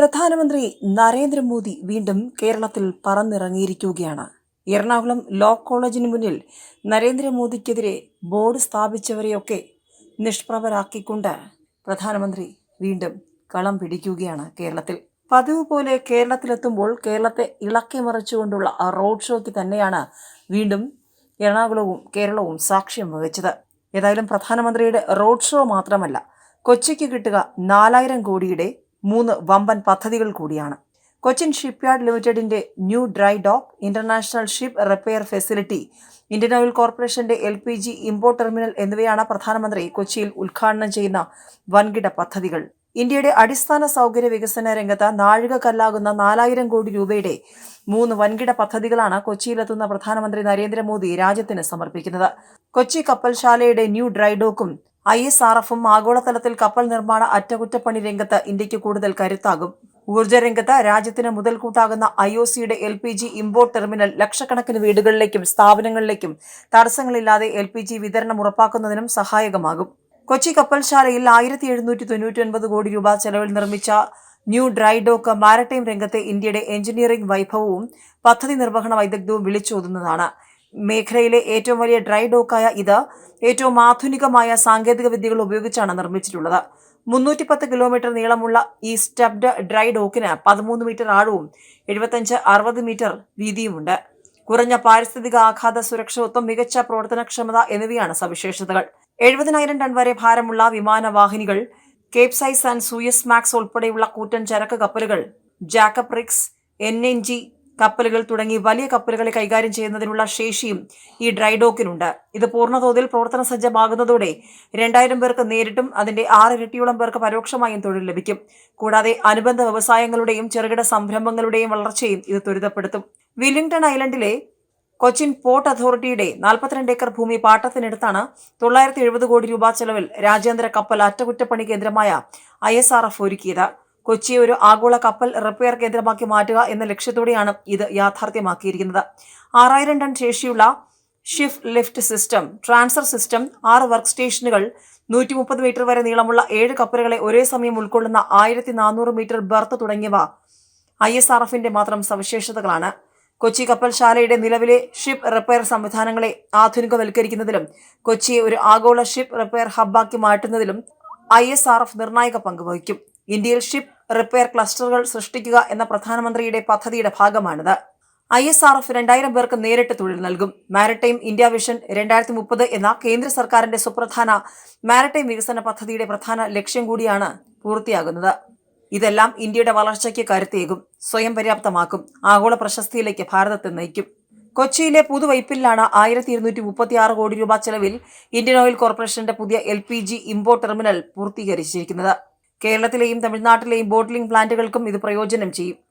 പ്രധാനമന്ത്രി നരേന്ദ്രമോദി വീണ്ടും കേരളത്തിൽ പറന്നിറങ്ങിയിരിക്കുകയാണ്. എറണാകുളം ലോ കോളേജിന് മുന്നിൽ നരേന്ദ്രമോദിക്കെതിരെ ബോർഡ് സ്ഥാപിച്ചവരെയൊക്കെ നിഷ്പ്രഭരാക്കിക്കൊണ്ട് പ്രധാനമന്ത്രി വീണ്ടും കളം പിടിക്കുകയാണ് കേരളത്തിൽ. പതിവ് പോലെ കേരളത്തിലെത്തുമ്പോൾ കേരളത്തെ ഇളക്കി മറിച്ചുകൊണ്ടുള്ള ആ റോഡ് ഷോയ്ക്ക് തന്നെയാണ് വീണ്ടും എറണാകുളവും കേരളവും സാക്ഷ്യം വഹിച്ചത്. ഏതായാലും പ്രധാനമന്ത്രിയുടെ റോഡ് ഷോ മാത്രമല്ല കൊച്ചിക്ക് കിട്ടുക നാലായിരം കോടിയുടെ മൂന്ന് വമ്പൻ പദ്ധതികൾ കൂടിയാണ്. കൊച്ചിൻ ഷിപ്പ്യാർഡ് ലിമിറ്റഡിന്റെ new dry dock international ship repair facility Indian oil കോർപ്പറേഷന്റെ L P G import terminal എന്നിവയാണ് പ്രധാനമന്ത്രി കൊച്ചിയിൽ ഉദ്ഘാടനം ചെയ്യുന്ന വൻകിട പദ്ധതികൾ. ഇന്ത്യയുടെ അടിസ്ഥാന സൗകര്യ വികസന രംഗത്ത് നാഴികക്കല്ലാകുന്ന നാലായിരം കോടി രൂപയുടെ മൂന്ന് വൻകിട പദ്ധതികളാണ് കൊച്ചിയിലെത്തുന്ന പ്രധാനമന്ത്രി നരേന്ദ്രമോദി രാജ്യത്തിന് സമർപ്പിക്കുന്നത്. കൊച്ചി കപ്പൽശാലയുടെ ന്യൂ ഡ്രൈ ഡോക്കും ഐ എസ് ആർ എഫും ആഗോളതലത്തിൽ കപ്പൽ നിർമ്മാണ അറ്റകുറ്റപ്പണി രംഗത്ത് ഇന്ത്യയ്ക്ക് കൂടുതൽ കരുത്താകും. ഊർജ രംഗത്ത് രാജ്യത്തിന് മുതൽക്കൂട്ടാകുന്ന ഐ ഒ സിയുടെ L P G import terminal ലക്ഷക്കണക്കിന് വീടുകളിലേക്കും സ്ഥാപനങ്ങളിലേക്കും തടസ്സങ്ങളില്ലാതെ എൽ പി ജി വിതരണം ഉറപ്പാക്കുന്നതിനും സഹായകമാകും. കൊച്ചി കപ്പൽശാലയിൽ ആയിരത്തി എഴുന്നൂറ്റി തൊണ്ണൂറ്റി ഒൻപത് കോടി രൂപ ചെലവിൽ നിർമ്മിച്ച ന്യൂ ഡ്രൈ ഡോക്ക് മാരടൈം രംഗത്തെ ഇന്ത്യയുടെ എഞ്ചിനീയറിംഗ് വൈഭവവും പദ്ധതി നിർവഹണ വൈദഗ്ധ്യവും വിളിച്ചോതുന്നതാണ്. മേഖലയിലെ ഏറ്റവും വലിയ ഡ്രൈ ഡോക്കായ ഇത് ഏറ്റവും ആധുനികമായ സാങ്കേതിക വിദ്യകൾ ഉപയോഗിച്ചാണ് നിർമ്മിച്ചിട്ടുള്ളത്. മുന്നൂറ്റി പത്ത് കിലോമീറ്റർ നീളമുള്ള ഈ സ്റ്റബ്ഡ് ഡ്രൈ ഡോക്കിന് പതിമൂന്ന് മീറ്റർ ആഴവും എഴുപത്തഞ്ച് അറുപത് മീറ്റർ വീതിയുമുണ്ട്. കുറഞ്ഞ പാരിസ്ഥിതിക ആഘാത സുരക്ഷ ഒപ്പം മികച്ച പ്രവർത്തനക്ഷമത എന്നിവയാണ് സവിശേഷതകൾ. എഴുപതിനായിരം ടൺ വരെ ഭാരമുള്ള വിമാനവാഹിനികൾ കേപ്സൈസ് ആൻഡ് സൂയസ് മാക്സ് ഉൾപ്പെടെയുള്ള കൂറ്റൻ ചരക്ക് കപ്പലുകൾ ജാക്കപ്രിക്സ് എൻ എൻ ജി കപ്പലുകൾ തുടങ്ങി വലിയ കപ്പലുകളെ കൈകാര്യം ചെയ്യുന്നതിനുള്ള ശേഷിയും ഈ ഡ്രൈഡോക്കിനുണ്ട് ഇത് പൂർണതോതിൽ പ്രവർത്തന സജ്ജമാകുന്നതോടെ രണ്ടായിരം പേർക്ക് നേരിട്ടും അതിന്റെ ആറിരട്ടിയോളം പേർക്ക് പരോക്ഷമായും തൊഴിൽ ലഭിക്കും. കൂടാതെ അനുബന്ധ വ്യവസായങ്ങളുടെയും ചെറുകിട സംരംഭങ്ങളുടെയും വളർച്ചയും ഇത് ത്വരിതപ്പെടുത്തും. വില്ലിംഗ്ടൺ ഐലൻഡിലെ കൊച്ചിൻ പോർട്ട് അതോറിറ്റിയുടെ നാൽപ്പത്തിരണ്ട് ഏക്കർ ഭൂമി പാട്ടത്തിനടുത്താണ് തൊള്ളായിരത്തി എഴുപത് കോടി രൂപ ചെലവിൽ രാജ്യാന്തര കപ്പൽ അറ്റകുറ്റപ്പണി കേന്ദ്രമായ ഐ എസ് ആർ എഫ് ഒരുക്കിയത്. കൊച്ചിയെ ഒരു ആഗോള കപ്പൽ റിപ്പയർ കേന്ദ്രമാക്കി മാറ്റുക എന്ന ലക്ഷ്യത്തോടെയാണ് ഇത് യാഥാർത്ഥ്യമാക്കിയിരിക്കുന്നത്. ആറായിരം ടൺ ശേഷിയുള്ള ship lift system transfer system ആറ് വർക്ക് സ്റ്റേഷനുകൾ നൂറ്റി മുപ്പത് മീറ്റർ വരെ നീളമുള്ള ഏഴ് കപ്പലുകളെ ഒരേ സമയം ഉൾക്കൊള്ളുന്ന ആയിരത്തി നാനൂറ് മീറ്റർ ബർത്ത് തുടങ്ങിയവ ഐ എസ് ആർ എഫിന്റെ മാത്രം സവിശേഷതകളാണ്. കൊച്ചി കപ്പൽശാലയുടെ നിലവിലെ ഷിപ്പ് റിപ്പയർ സംവിധാനങ്ങളെ ആധുനികവൽക്കരിക്കുന്നതിലും കൊച്ചിയെ ഒരു ആഗോള ഷിപ്പ് റിപ്പയർ ഹബ്ബാക്കി മാറ്റുന്നതിലും ഐ എസ് ആർ എഫ് നിർണായക പങ്ക് വഹിക്കും. ഇന്ത്യയിൽ ഷിപ്പ് റിപ്പയർ ക്ലസ്റ്ററുകൾ സൃഷ്ടിക്കുക എന്ന പ്രധാനമന്ത്രിയുടെ പദ്ധതിയുടെ ഭാഗമാണിത്. ഐ എസ് ആർ എഫ് രണ്ടായിരം പേർക്ക് നേരിട്ട് തൊഴിൽ നൽകും. മാരിടൈം ഇന്ത്യ വിഷൻ രണ്ടായിരത്തി മുപ്പത് എന്ന കേന്ദ്ര സർക്കാരിന്റെ സുപ്രധാന മാരിടൈം വികസന പദ്ധതിയുടെ പ്രധാന ലക്ഷ്യം കൂടിയാണ് പൂർത്തിയാകുന്നത്. ഇതെല്ലാം ഇന്ത്യയുടെ വളർച്ചയ്ക്ക് കരുത്തേകും സ്വയം പര്യാപ്തമാക്കും ആഗോള പ്രശസ്തിയിലേക്ക് ഭാരതത്തെ നയിക്കും. കൊച്ചിയിലെ പുതുവൈപ്പിലാണ് ആയിരത്തി ഇരുന്നൂറ്റി മുപ്പത്തി ആറ് കോടി രൂപ ചെലവിൽ ഇന്ത്യൻ ഓയിൽ കോർപ്പറേഷന്റെ പുതിയ L P G import terminal പൂർത്തീകരിച്ചിരിക്കുന്നത്. കേരളത്തിലെയും തമിഴ്നാട്ടിലെയും ബോട്ട്ലിംഗ് പ്ലാന്റുകൾക്കും ഇത് പ്രയോജനം ചെയ്യും.